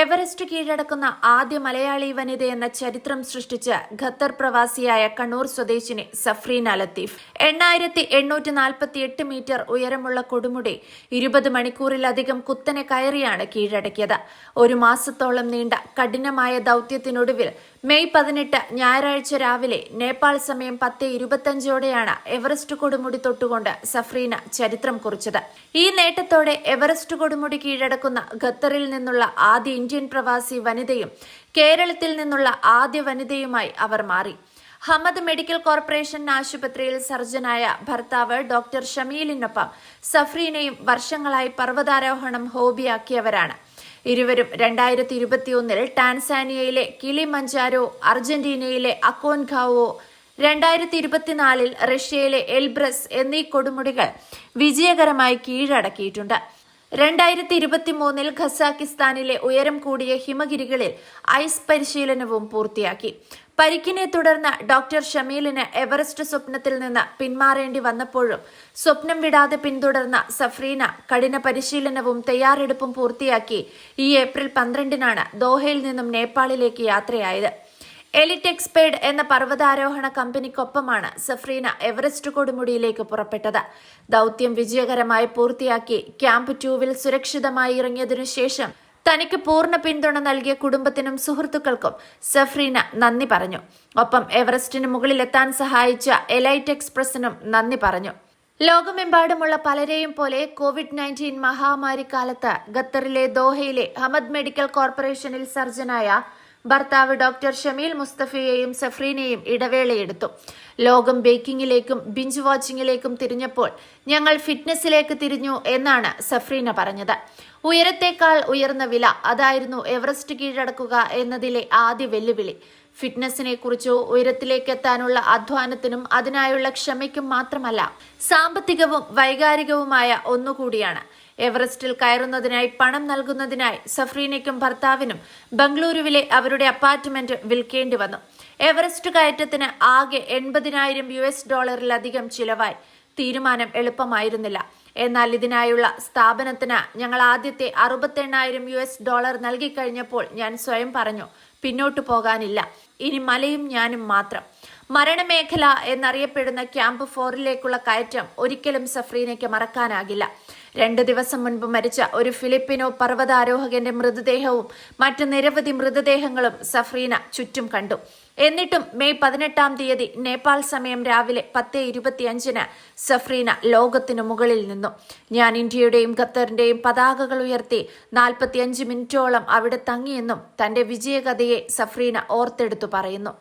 Everest കീഴടക്കുന്ന ആദ്യ മലയാളി എന്ന ചരിത്രം സൃഷ്ടിച്ച ഖത്തർ പ്രവാസിയായ കണ്ണൂർ സ്വദേശിനി സഫ്രീന ലത്തീഫ്. എണ്ണായിരത്തി എണ്ണൂറ്റി നാൽപ്പത്തി എട്ട് മീറ്റർ ഉയരമുള്ള കൊടുമുടി ഇരുപത് മണിക്കൂറിലധികം കുത്തനെ കയറിയാണ് കീഴടക്കിയത്. ഒരു മാസത്തോളം നീണ്ട കഠിനമായ ദൌത്യത്തിനൊടുവിൽ മെയ് പതിനെട്ട് ഞായറാഴ്ച രാവിലെ നേപ്പാൾ സമയം പത്ത് ഇരുപത്തഞ്ചോടെയാണ് എവറസ്റ്റ് കൊടുമുടി തൊട്ടുകൊണ്ട് സഫ്രീന ചരിത്രം കുറിച്ചത്. ഈ നേട്ടത്തോടെ എവറസ്റ്റ് കൊടുമുടി കീഴടക്കുന്ന ഖത്തറിൽ നിന്നുള്ള ആദ്യ ഇന്ത്യൻ പ്രവാസി വനിതയും കേരളത്തിൽ നിന്നുള്ള ആദ്യ വനിതയുമായി അവർ മാറി. ഹമദ് മെഡിക്കൽ കോർപ്പറേഷൻ ആശുപത്രിയിൽ സർജനായ ഭർത്താവ് ഡോക്ടർ ഷമീലിനൊപ്പം സഫ്രീനയും വർഷങ്ങളായി പർവതാരോഹണം ഹോബിയാക്കിയവരാണ്. ഇരുവരും രണ്ടായിരത്തി ഇരുപത്തിയൊന്നിൽ ടാൻസാനിയയിലെ കിളിമഞ്ചാരോ അർജന്റീനയിലെ അക്കോൻഖാവോ രണ്ടായിരത്തി ഇരുപത്തിനാലിൽ റഷ്യയിലെ എൽബ്രസ് എന്നീ കൊടുമുടികൾ വിജയകരമായി കീഴടക്കിയിട്ടുണ്ട്. രണ്ടായിരത്തി ഇരുപത്തി മൂന്നിൽ ഖസാക്കിസ്ഥാനിലെ ഉയരം കൂടിയ ഹിമഗിരികളിൽ ഐസ് പരിശീലനവും പൂർത്തിയാക്കി. പരിക്കിനെ തുടർന്ന് ഡോക്ടർ ഷമീലിന് എവറസ്റ്റ് സ്വപ്നത്തിൽ നിന്ന് പിന്മാറേണ്ടി വന്നപ്പോഴും സ്വപ്നം വിടാതെ പിന്തുടർന്ന സഫ്രീന കഠിന പരിശീലനവും തയ്യാറെടുപ്പും പൂർത്തിയാക്കി. ഈ ഏപ്രിൽ പന്ത്രണ്ടിനാണ് ദോഹയിൽ നിന്നും നേപ്പാളിലേക്ക് യാത്രയായത്. എലിറ്റ് എക്സ്പേർഡ് എന്ന പർവതാരോഹണ കമ്പനിക്കൊപ്പമാണ് സഫ്രീന എവറസ്റ്റ് കൊടുമുടിയിലേക്ക് പുറപ്പെട്ടത്. ദൗത്യം വിജയകരമായി പൂർത്തിയാക്കി ക്യാമ്പ് ടൂവിൽ സുരക്ഷിതമായി ഇറങ്ങിയതിനു ശേഷം തനിക്ക് പൂർണ പിന്തുണ നൽകിയ കുടുംബത്തിനും സുഹൃത്തുക്കൾക്കും സഫ്രീന നന്ദി പറഞ്ഞു. ഒപ്പം എവറസ്റ്റിന് മുകളിലെത്താൻ സഹായിച്ച എലൈറ്റ് എക്സ്പ്രസിനും നന്ദി പറഞ്ഞു. ലോകമെമ്പാടുമുള്ള പലരെയും പോലെ കോവിഡ് നയന്റീൻ മഹാമാരി കാലത്ത് ഖത്തറിലെ ദോഹയിലെ ഹമദ് മെഡിക്കൽ കോർപ്പറേഷനിൽ സർജനായ ഭർത്താവ് ഡോക്ടർ ഷമീൽ മുസ്തഫയെയും സഫ്രീനെയും ഇടവേളയെടുത്തു. ലോകം ബേക്കിംഗിലേക്കും ബിഞ്ച് വാച്ചിങ്ങിലേക്കും തിരിഞ്ഞപ്പോൾ ഞങ്ങൾ ഫിറ്റ്നസിലേക്ക് തിരിഞ്ഞു എന്നാണ് സഫ്രീന പറഞ്ഞത്. ഉയരത്തേക്കാൾ ഉയർന്ന വില അതായിരുന്നു എവറസ്റ്റ് കീഴടക്കുക എന്നതിലെ ആദ്യ വെല്ലുവിളി. ഫിറ്റ്നസിനെ കുറിച്ചോ ഉയരത്തിലേക്ക് എത്താനുള്ള അധ്വാനത്തിനും അതിനായുള്ള ക്ഷമയ്ക്കും മാത്രമല്ല സാമ്പത്തികവും വൈകാരികവുമായ ഒന്നുകൂടിയാണ്. എവറസ്റ്റിൽ കയറുന്നതിനായി പണം നൽകുന്നതിനായി സഫ്രീനയ്ക്കും ഭർത്താവിനും ബംഗളൂരുവിലെ അവരുടെ അപ്പാർട്ട്മെന്റ് വിൽക്കേണ്ടി വന്നു. എവറസ്റ്റ് കയറ്റത്തിന് ആകെ എൺപതിനായിരം യു എസ് ഡോളറിലധികം ചിലവായി. തീരുമാനം എളുപ്പമായിരുന്നില്ല. എന്നാൽ ഇതിനായുള്ള സ്ഥാപനത്തിന് ഞങ്ങൾ ആദ്യത്തെ അറുപത്തെണ്ണായിരം യു എസ് ഡോളർ നൽകിക്കഴിഞ്ഞപ്പോൾ ഞാൻ സ്വയം പറഞ്ഞു പിന്നോട്ടു പോകാനില്ല. ഇനി മലയും ഞാനും മാത്രം. മരണമേഖല എന്നറിയപ്പെടുന്ന ക്യാമ്പ് ഫോറിലേക്കുള്ള കയറ്റം ഒരിക്കലും സഫ്രീനയ്ക്ക് മറക്കാനാകില്ല. രണ്ട് ദിവസം മുൻപ് മരിച്ച ഒരു ഫിലിപ്പിനോ പർവതാരോഹകന്റെ മൃതദേഹവും മറ്റ് നിരവധി മൃതദേഹങ്ങളും സഫ്രീന ചുറ്റും കണ്ടു. എന്നിട്ടും മെയ് പതിനെട്ടാം തീയതി നേപ്പാൾ സമയം രാവിലെ പത്ത് ഇരുപത്തിയഞ്ചിന് സഫ്രീന ലോകത്തിനു മുകളിൽ നിന്നു. ഞാൻ ഇന്ത്യയുടെയും ഖത്തറിന്റെയും പതാകകൾ ഉയർത്തി നാൽപ്പത്തിയഞ്ച് മിനിറ്റോളം അവിടെ തങ്ങിയെന്നും തന്റെ വിജയകഥയെ സഫ്രീന ഓർത്തെടുത്തു പറയുന്നു.